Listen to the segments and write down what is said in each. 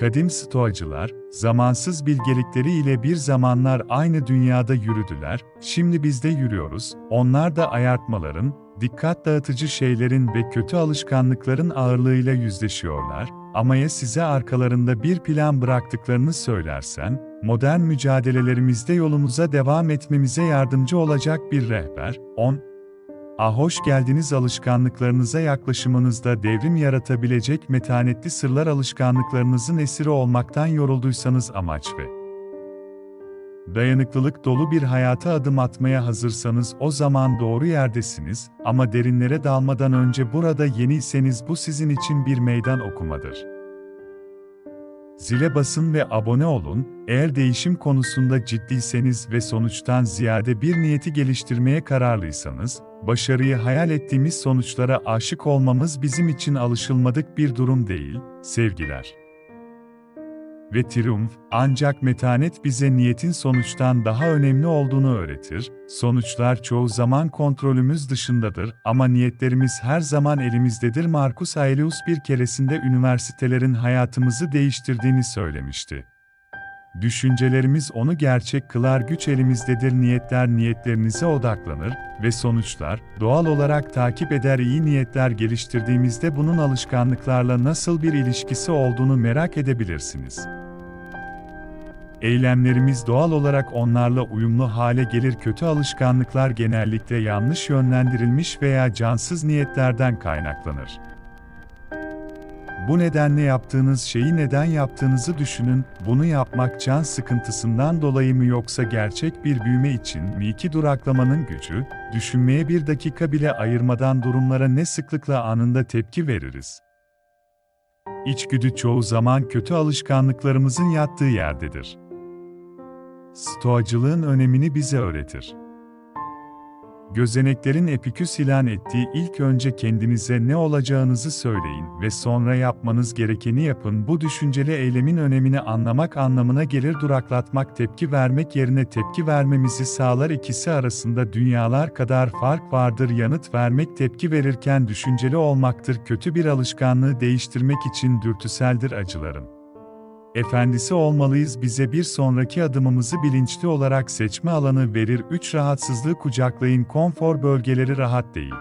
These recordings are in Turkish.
Kadim Stoacılar, zamansız bilgelikleri ile bir zamanlar aynı dünyada yürüdüler, şimdi biz de yürüyoruz, onlar da ayartmaların, dikkat dağıtıcı şeylerin ve kötü alışkanlıkların ağırlığıyla yüzleşiyorlar, ama ya size arkalarında bir plan bıraktıklarını söylersen, modern mücadelelerimizde yolumuza devam etmemize yardımcı olacak bir rehber, 10. Ah hoş geldiniz alışkanlıklarınıza yaklaşımınızda devrim yaratabilecek metanetli sırlar alışkanlıklarınızın esiri olmaktan yorulduysanız amaç ve dayanıklılık dolu bir hayata adım atmaya hazırsanız o zaman doğru yerdesiniz ama derinlere dalmadan önce burada yeniyseniz bu sizin için bir meydan okumadır. Zile basın ve abone olun, eğer değişim konusunda ciddiyseniz ve sonuçtan ziyade bir niyeti geliştirmeye kararlıysanız, başarıyı hayal ettiğimiz sonuçlara aşık olmamız bizim için alışılmadık bir durum değil, sevgiler. Ve triumf, ancak metanet bize niyetin sonuçtan daha önemli olduğunu öğretir, sonuçlar çoğu zaman kontrolümüz dışındadır ama niyetlerimiz her zaman elimizdedir Marcus Aurelius bir keresinde üniversitelerin hayatımızı değiştirdiğini söylemişti. Düşüncelerimiz onu gerçek kılar güç elimizdedir niyetler niyetlerinize odaklanır ve sonuçlar doğal olarak takip eder iyi niyetler geliştirdiğimizde bunun alışkanlıklarla nasıl bir ilişkisi olduğunu merak edebilirsiniz. Eylemlerimiz doğal olarak onlarla uyumlu hale gelir kötü alışkanlıklar genellikle yanlış yönlendirilmiş veya cansız niyetlerden kaynaklanır. Bu nedenle yaptığınız şeyi neden yaptığınızı düşünün, bunu yapmak can sıkıntısından dolayı mı yoksa gerçek bir büyüme için mi iki duraklamanın gücü, düşünmeye bir dakika bile ayırmadan durumlara ne sıklıkla anında tepki veririz. İçgüdü çoğu zaman kötü alışkanlıklarımızın yattığı yerdedir. Stoacılığın önemini bize öğretir. Gözeneklerin Epiküs ilan ettiği ilk önce kendinize ne olacağınızı söyleyin ve sonra yapmanız gerekeni yapın. Bu düşünceli eylemin önemini anlamak anlamına gelir. Duraklatmak tepki vermek yerine tepki vermemizi sağlar. İkisi arasında dünyalar kadar fark vardır. Yanıt vermek tepki verirken düşünceli olmaktır. Kötü bir alışkanlığı değiştirmek için dürtüseldir acıların efendisi olmalıyız bize bir sonraki adımımızı bilinçli olarak seçme alanı verir 3 rahatsızlığı kucaklayın konfor bölgeleri rahat değil.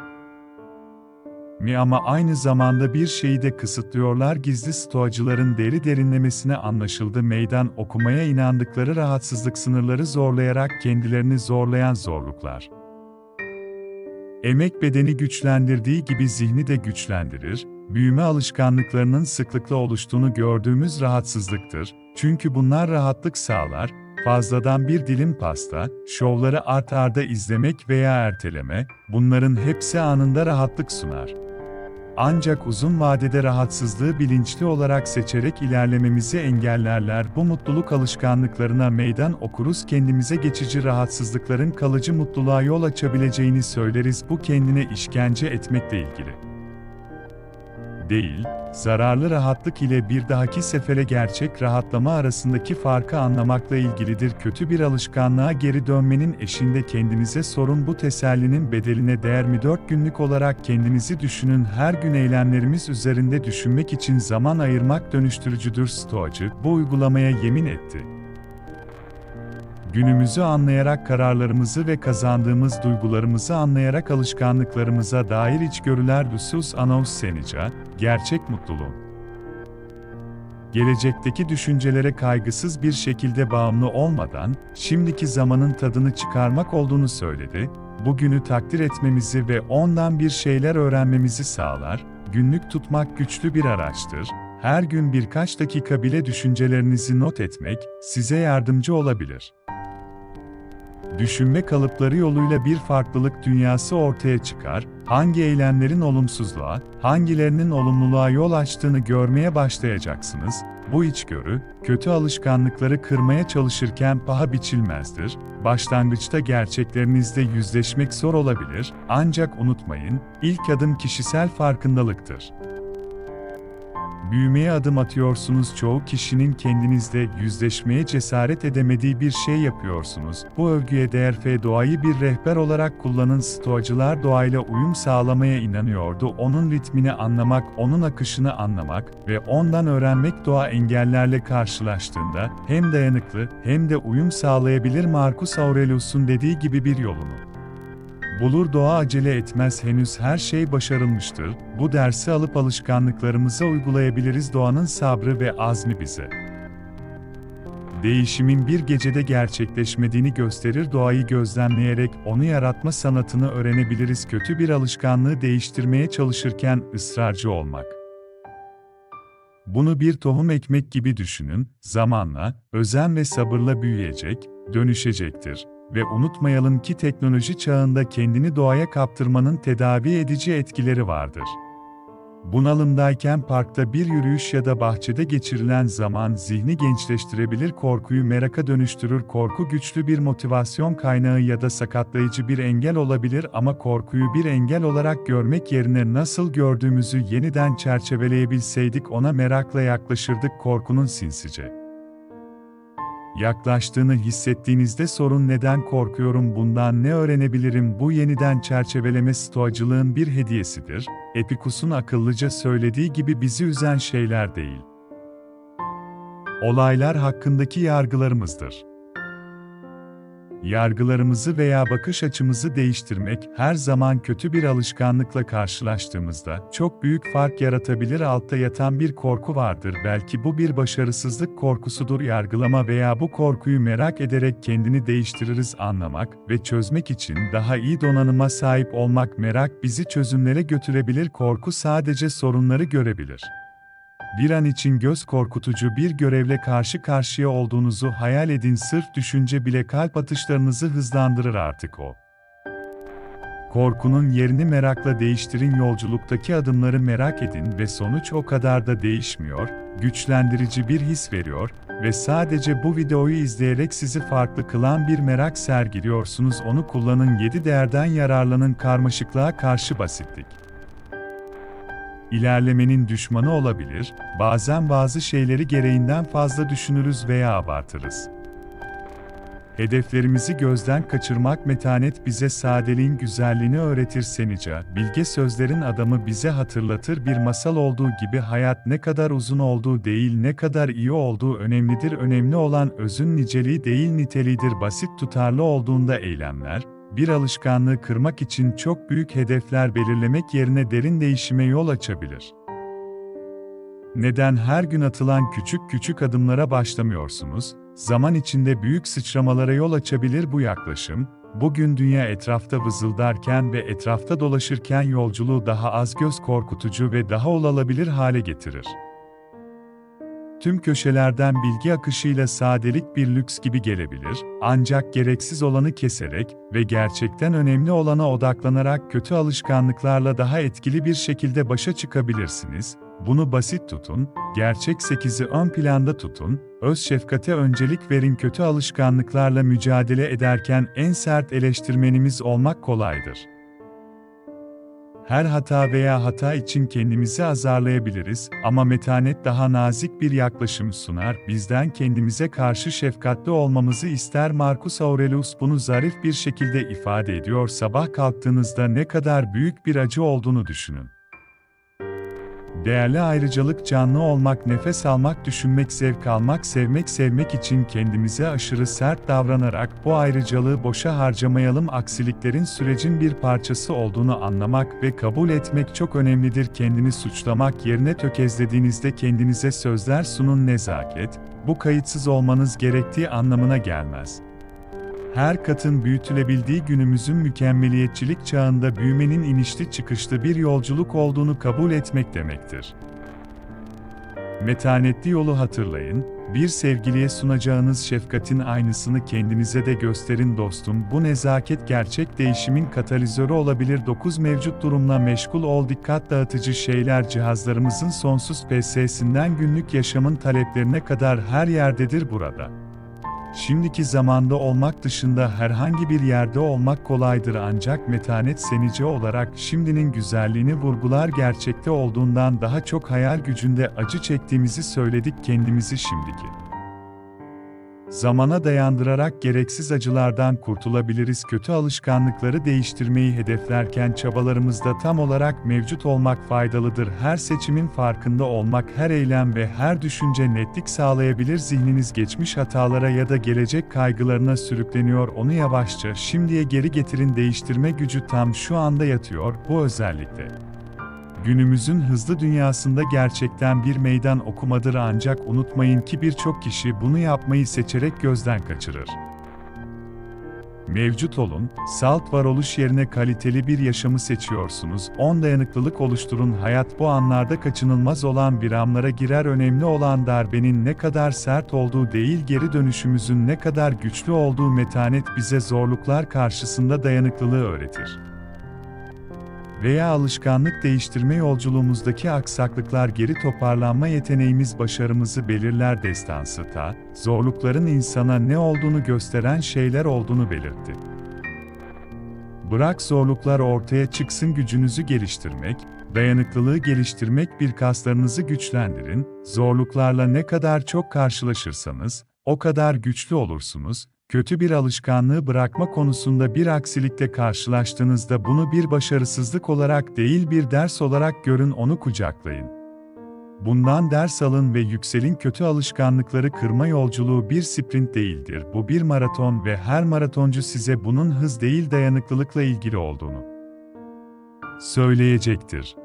Mi ama aynı zamanda bir şeyi de kısıtlıyorlar gizli stoacıların deri derinlemesine anlaşıldı meydan okumaya inandıkları rahatsızlık sınırları zorlayarak kendilerini zorlayan zorluklar. Emek bedeni güçlendirdiği gibi zihni de güçlendirir, büyüme alışkanlıklarının sıklıkla oluştuğunu gördüğümüz rahatsızlıktır. Çünkü bunlar rahatlık sağlar, fazladan bir dilim pasta, şovları art arda izlemek veya erteleme, bunların hepsi anında rahatlık sunar. Ancak uzun vadede rahatsızlığı bilinçli olarak seçerek ilerlememizi engellerler. Bu mutluluk alışkanlıklarına meydan okuruz kendimize geçici rahatsızlıkların kalıcı mutluluğa yol açabileceğini söyleriz. Bu kendine işkence etmekle ilgili değil, zararlı rahatlık ile bir dahaki sefere gerçek rahatlama arasındaki farkı anlamakla ilgilidir. Kötü bir alışkanlığa geri dönmenin eşinde kendinize sorun bu tesellinin bedeline değer mi 4 günlük olarak kendinizi düşünün her gün eylemlerimiz üzerinde düşünmek için zaman ayırmak dönüştürücüdür stoacı bu uygulamaya yemin etti. Günümüzü anlayarak kararlarımızı ve kazandığımız duygularımızı anlayarak alışkanlıklarımıza dair içgörüler dusus anons senica, gerçek mutluluğun. Gelecekteki düşüncelere kaygısız bir şekilde bağımlı olmadan, şimdiki zamanın tadını çıkarmak olduğunu söyledi, bugünü takdir etmemizi ve ondan bir şeyler öğrenmemizi sağlar, günlük tutmak güçlü bir araçtır, her gün birkaç dakika bile düşüncelerinizi not etmek, size yardımcı olabilir düşünme kalıpları yoluyla bir farklılık dünyası ortaya çıkar, hangi eylemlerin olumsuzluğa, hangilerinin olumluluğa yol açtığını görmeye başlayacaksınız. Bu içgörü, kötü alışkanlıkları kırmaya çalışırken paha biçilmezdir. Başlangıçta gerçeklerinizle yüzleşmek zor olabilir, ancak unutmayın, ilk adım kişisel farkındalıktır. Büyümeye adım atıyorsunuz çoğu kişinin kendinizde yüzleşmeye cesaret edemediği bir şey yapıyorsunuz. Bu övgüye değer ve doğayı bir rehber olarak kullanın stoacılar doğayla uyum sağlamaya inanıyordu. Onun ritmini anlamak, onun akışını anlamak ve ondan öğrenmek doğa engellerle karşılaştığında hem dayanıklı hem de uyum sağlayabilir Marcus Aurelius'un dediği gibi bir yolunu. Bulur doğa acele etmez henüz her şey başarılmıştır. Bu dersi alıp alışkanlıklarımıza uygulayabiliriz doğanın sabrı ve azmi bize. Değişimin bir gecede gerçekleşmediğini gösterir doğayı gözlemleyerek onu yaratma sanatını öğrenebiliriz kötü bir alışkanlığı değiştirmeye çalışırken ısrarcı olmak. Bunu bir tohum ekmek gibi düşünün, zamanla, özen ve sabırla büyüyecek, dönüşecektir ve unutmayalım ki teknoloji çağında kendini doğaya kaptırmanın tedavi edici etkileri vardır. Bunalımdayken parkta bir yürüyüş ya da bahçede geçirilen zaman zihni gençleştirebilir, korkuyu meraka dönüştürür. Korku güçlü bir motivasyon kaynağı ya da sakatlayıcı bir engel olabilir ama korkuyu bir engel olarak görmek yerine nasıl gördüğümüzü yeniden çerçeveleyebilseydik ona merakla yaklaşırdık korkunun sinsice yaklaştığını hissettiğinizde sorun neden korkuyorum bundan ne öğrenebilirim? Bu yeniden çerçeveleme stoacılığın bir hediyesidir, Epikus'un akıllıca söylediği gibi bizi üzen şeyler değil. Olaylar hakkındaki yargılarımızdır yargılarımızı veya bakış açımızı değiştirmek her zaman kötü bir alışkanlıkla karşılaştığımızda çok büyük fark yaratabilir altta yatan bir korku vardır. Belki bu bir başarısızlık korkusudur. Yargılama veya bu korkuyu merak ederek kendini değiştiririz anlamak ve çözmek için daha iyi donanıma sahip olmak merak bizi çözümlere götürebilir. Korku sadece sorunları görebilir bir an için göz korkutucu bir görevle karşı karşıya olduğunuzu hayal edin sırf düşünce bile kalp atışlarınızı hızlandırır artık o. Korkunun yerini merakla değiştirin yolculuktaki adımları merak edin ve sonuç o kadar da değişmiyor, güçlendirici bir his veriyor ve sadece bu videoyu izleyerek sizi farklı kılan bir merak sergiliyorsunuz onu kullanın 7 değerden yararlanın karmaşıklığa karşı basitlik ilerlemenin düşmanı olabilir, bazen bazı şeyleri gereğinden fazla düşünürüz veya abartırız. Hedeflerimizi gözden kaçırmak metanet bize sadeliğin güzelliğini öğretir Senica, bilge sözlerin adamı bize hatırlatır bir masal olduğu gibi hayat ne kadar uzun olduğu değil ne kadar iyi olduğu önemlidir önemli olan özün niceliği değil niteliğidir basit tutarlı olduğunda eylemler, bir alışkanlığı kırmak için çok büyük hedefler belirlemek yerine derin değişime yol açabilir. Neden her gün atılan küçük küçük adımlara başlamıyorsunuz? Zaman içinde büyük sıçramalara yol açabilir bu yaklaşım. Bugün dünya etrafta vızıldarken ve etrafta dolaşırken yolculuğu daha az göz korkutucu ve daha olalabilir hale getirir. Tüm köşelerden bilgi akışıyla sadelik bir lüks gibi gelebilir, ancak gereksiz olanı keserek ve gerçekten önemli olana odaklanarak kötü alışkanlıklarla daha etkili bir şekilde başa çıkabilirsiniz. Bunu basit tutun, gerçek 8'i ön planda tutun, öz şefkate öncelik verin kötü alışkanlıklarla mücadele ederken en sert eleştirmenimiz olmak kolaydır her hata veya hata için kendimizi azarlayabiliriz ama metanet daha nazik bir yaklaşım sunar. Bizden kendimize karşı şefkatli olmamızı ister Marcus Aurelius bunu zarif bir şekilde ifade ediyor. Sabah kalktığınızda ne kadar büyük bir acı olduğunu düşünün. Değerli ayrıcalık canlı olmak, nefes almak, düşünmek, zevk almak, sevmek, sevmek için kendimize aşırı sert davranarak bu ayrıcalığı boşa harcamayalım. Aksiliklerin sürecin bir parçası olduğunu anlamak ve kabul etmek çok önemlidir. Kendini suçlamak yerine tökezlediğinizde kendinize sözler sunun nezaket, bu kayıtsız olmanız gerektiği anlamına gelmez her katın büyütülebildiği günümüzün mükemmeliyetçilik çağında büyümenin inişli çıkışlı bir yolculuk olduğunu kabul etmek demektir. Metanetli yolu hatırlayın, bir sevgiliye sunacağınız şefkatin aynısını kendinize de gösterin dostum. Bu nezaket gerçek değişimin katalizörü olabilir. 9 mevcut durumla meşgul ol dikkat dağıtıcı şeyler cihazlarımızın sonsuz PS'sinden günlük yaşamın taleplerine kadar her yerdedir burada. Şimdiki zamanda olmak dışında herhangi bir yerde olmak kolaydır ancak metanet senici olarak şimdinin güzelliğini vurgular gerçekte olduğundan daha çok hayal gücünde acı çektiğimizi söyledik kendimizi şimdiki. Zamana dayandırarak gereksiz acılardan kurtulabiliriz. Kötü alışkanlıkları değiştirmeyi hedeflerken çabalarımızda tam olarak mevcut olmak faydalıdır. Her seçimin farkında olmak, her eylem ve her düşünce netlik sağlayabilir. Zihniniz geçmiş hatalara ya da gelecek kaygılarına sürükleniyor. Onu yavaşça şimdiye geri getirin. Değiştirme gücü tam şu anda yatıyor. Bu özellikle Günümüzün hızlı dünyasında gerçekten bir meydan okumadır ancak unutmayın ki birçok kişi bunu yapmayı seçerek gözden kaçırır. Mevcut olun, salt varoluş yerine kaliteli bir yaşamı seçiyorsunuz. 10 dayanıklılık oluşturun. Hayat bu anlarda kaçınılmaz olan viramlara girer. Önemli olan darbenin ne kadar sert olduğu değil, geri dönüşümüzün ne kadar güçlü olduğu metanet bize zorluklar karşısında dayanıklılığı öğretir veya alışkanlık değiştirme yolculuğumuzdaki aksaklıklar geri toparlanma yeteneğimiz başarımızı belirler destansı ta, zorlukların insana ne olduğunu gösteren şeyler olduğunu belirtti. Bırak zorluklar ortaya çıksın gücünüzü geliştirmek, dayanıklılığı geliştirmek bir kaslarınızı güçlendirin, zorluklarla ne kadar çok karşılaşırsanız, o kadar güçlü olursunuz, Kötü bir alışkanlığı bırakma konusunda bir aksilikle karşılaştığınızda bunu bir başarısızlık olarak değil bir ders olarak görün onu kucaklayın. Bundan ders alın ve yükselin kötü alışkanlıkları kırma yolculuğu bir sprint değildir. Bu bir maraton ve her maratoncu size bunun hız değil dayanıklılıkla ilgili olduğunu söyleyecektir.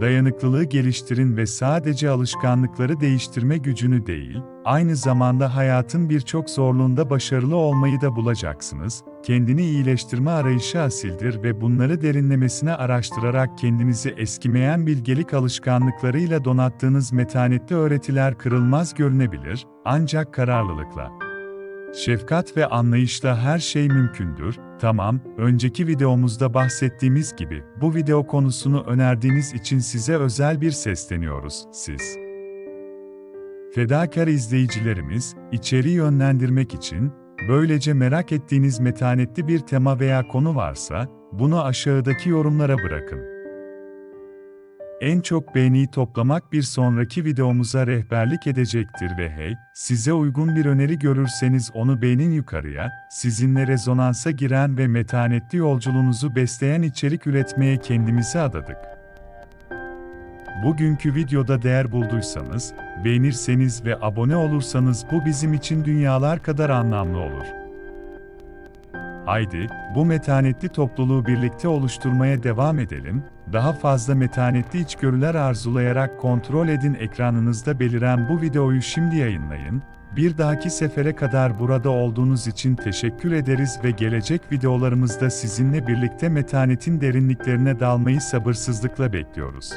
Dayanıklılığı geliştirin ve sadece alışkanlıkları değiştirme gücünü değil, aynı zamanda hayatın birçok zorluğunda başarılı olmayı da bulacaksınız. Kendini iyileştirme arayışı asildir ve bunları derinlemesine araştırarak kendinizi eskimeyen bilgelik alışkanlıklarıyla donattığınız metanetli öğretiler kırılmaz görünebilir, ancak kararlılıkla Şefkat ve anlayışla her şey mümkündür. Tamam, önceki videomuzda bahsettiğimiz gibi bu video konusunu önerdiğiniz için size özel bir sesleniyoruz. Siz Fedakar izleyicilerimiz, içeriği yönlendirmek için, böylece merak ettiğiniz metanetli bir tema veya konu varsa, bunu aşağıdaki yorumlara bırakın. En çok beğeniyi toplamak bir sonraki videomuza rehberlik edecektir ve hey, size uygun bir öneri görürseniz onu beğenin yukarıya, sizinle rezonansa giren ve metanetli yolculuğunuzu besleyen içerik üretmeye kendimizi adadık. Bugünkü videoda değer bulduysanız, beğenirseniz ve abone olursanız bu bizim için dünyalar kadar anlamlı olur. Haydi, bu metanetli topluluğu birlikte oluşturmaya devam edelim, daha fazla metanetli içgörüler arzulayarak kontrol edin ekranınızda beliren bu videoyu şimdi yayınlayın, bir dahaki sefere kadar burada olduğunuz için teşekkür ederiz ve gelecek videolarımızda sizinle birlikte metanetin derinliklerine dalmayı sabırsızlıkla bekliyoruz.